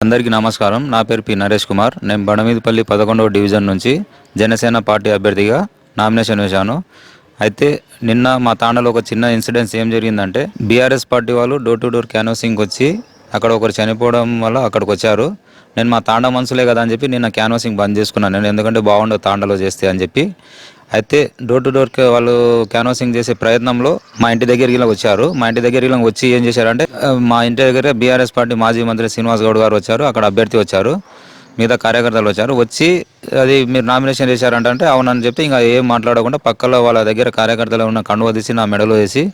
అందరికీ నమస్కారం. నా పేరు పి. నరేష్ కుమార్. నేను బడమీదిపల్లి పదకొండవ డివిజన్ నుంచి జనసేన పార్టీ అభ్యర్థిగా నామినేషన్ వేశాను. అయితే నిన్న మా తాండలో ఒక చిన్న ఇన్సిడెంట్స్ ఏం జరిగిందంటే బీఆర్ఎస్ పార్టీ వాళ్ళు డోర్ టు డోర్ క్యాన్వాసింగ్కి వచ్చి అక్కడ ఒకరు చనిపోవడం వల్ల అక్కడికి వచ్చారు. నేను మా తాండ మనుషులే కదా అని చెప్పి నిన్న క్యాన్వాసింగ్ బంద్ చేసుకున్నాను. నేను ఎందుకంటే బాగుండదు తాండలో చేస్తే అని చెప్పి. అయితే డోర్ టు డోర్ వాళ్ళు క్యాన్వాసింగ్ చేసే ప్రయత్నంలో మా ఇంటి దగ్గరికి ఇలా వచ్చారు. మా ఇంటి దగ్గరికి ఇలా వచ్చి ఏం చేశారంటే మా ఇంటి దగ్గర బీఆర్ఎస్ పార్టీ మాజీ మంత్రి శ్రీనివాస్ గౌడ్ గారు వచ్చారు. అక్కడ అభ్యర్థి వచ్చారు. మిగతా కార్యకర్తలు వచ్చారు. వచ్చి అది మీరు నామినేషన్ చేశారంటే అవునని చెప్పి ఇంకా ఏం మాట్లాడకుండా పక్కలో వాళ్ళ దగ్గర కార్యకర్తలు ఉన్న కండువ తీసి నా మెడలో వేసి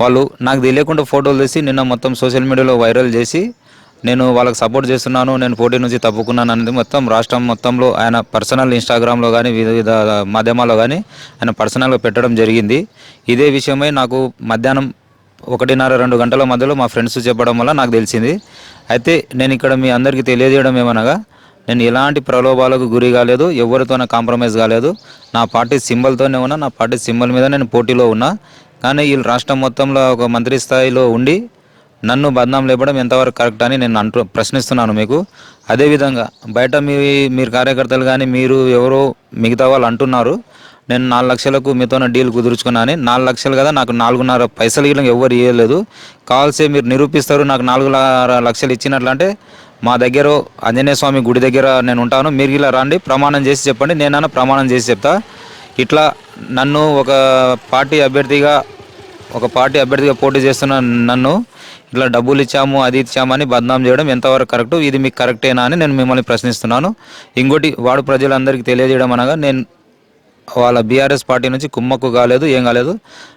వాళ్ళు నాకు తెలియకుండా ఫోటోలు తీసి నిన్న మొత్తం సోషల్ మీడియాలో వైరల్ చేసి నేను వాళ్ళకి సపోర్ట్ చేస్తున్నాను నేను పోటీ నుంచి తప్పుకున్నాను అనేది మొత్తం రాష్ట్రం మొత్తంలో ఆయన పర్సనల్ ఇన్స్టాగ్రామ్లో కానీ వివిధ మాధ్యమాల్లో కానీ ఆయన పర్సనల్గా పెట్టడం జరిగింది. ఇదే విషయమై నాకు మధ్యాహ్నం ఒకటిన్నర రెండు గంటల మధ్యలో మా ఫ్రెండ్స్ చెప్పడం వల్ల నాకు తెలిసింది. అయితే నేను ఇక్కడ మీ అందరికీ తెలియజేయడం ఏమనగా నేను ఎలాంటి ప్రలోభాలకు గురి కాలేదు ఎవరితోనే కాంప్రమైజ్ కాలేదు. నా పార్టీ సింబల్తోనే ఉన్నా నా పార్టీ సింబల్ మీద నేను పోటీలో ఉన్నా. కానీ ఈ రాష్ట్రం మొత్తంలో ఒక మంత్రి స్థాయిలో ఉండి నన్ను బద్నాం లేపడం ఎంతవరకు కరెక్ట్ అని నేను అంటు ప్రశ్నిస్తున్నాను మీకు. అదేవిధంగా బయట మీ మీరు కార్యకర్తలు కానీ మీరు ఎవరో మిగతా వాళ్ళు అంటున్నారు నేను నాలుగు లక్షలకు మీతో డీల్ కుదుర్చుకున్నాను నాలుగు లక్షలు కదా నాకు నాలుగున్నర పైసలు గిట్ల ఎవరు ఇవ్వలేదు కావాల్సే మీరు నిరూపిస్తారు నాకు నాలుగున్నర లక్షలు ఇచ్చినట్లంటే మా దగ్గర ఆంజనేయ స్వామి గుడి దగ్గర నేను ఉంటాను. మీరు ఇలా రండి ప్రమాణం చేసి చెప్పండి నేనన్నా ప్రమాణం చేసి చెప్తా. ఇట్లా నన్ను ఒక పార్టీ అభ్యర్థిగా ఒక పార్టీ అభ్యర్థిగా పోటీ చేస్తున్న నన్ను ఇట్లా డబ్బులు ఇచ్చాము అది ఇచ్చామని బద్నాం చేయడం ఎంతవరకు కరెక్ట్? ఇది మీకు కరెక్టేనా అని నేను మిమ్మల్ని ప్రశ్నిస్తున్నాను. ఇంకోటి వాడు ప్రజలందరికీ తెలియజేయడం అనగా నేను వాళ్ళ బీఆర్ఎస్ పార్టీ నుంచి కుమ్మక్కు కాలేదు ఏం కాలేదు.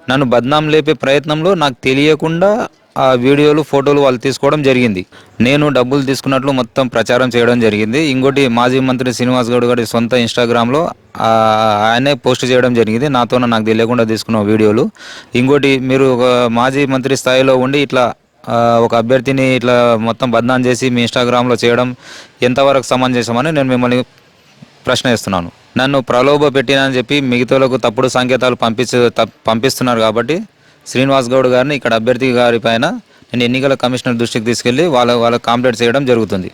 నన్ను బద్నాం లేపే ప్రయత్నంలో నాకు తెలియకుండా ఆ వీడియోలు ఫోటోలు వాళ్ళు తీసుకోవడం జరిగింది. నేను డబ్బులు తీసుకున్నట్లు మొత్తం ప్రచారం చేయడం జరిగింది. ఇంకోటి మాజీ మంత్రి శ్రీనివాస్ గౌడ్ గారి సొంత ఇన్స్టాగ్రామ్లో ఆయనే పోస్ట్ చేయడం జరిగింది. నాతో నాకు తెలియకుండా తీసుకున్న వీడియోలు. ఇంకోటి మీరు ఒక మాజీ మంత్రి స్థాయిలో ఉండి ఇట్లా ఒక అభ్యర్థిని ఇట్లా మొత్తం బద్నాం చేసి మీ ఇన్స్టాగ్రామ్లో చేయడం ఎంతవరకు సమంజసమని నేను మిమ్మల్ని ప్రశ్న ఇస్తున్నాను నన్ను ప్రలోభ పెట్టినని చెప్పి మిగతాలకు తప్పుడు సంకేతాలు పంపించ పంపిస్తున్నారు కాబట్టి శ్రీనివాస్ గౌడ్ గారిని ఇక్కడ అభ్యర్థి గారి పైన నేను ఎన్నికల కమిషనర్ దృష్టికి తీసుకెళ్ళి వాళ్ళ వాళ్ళ కాంప్లైంట్ చేయడం జరుగుతుంది.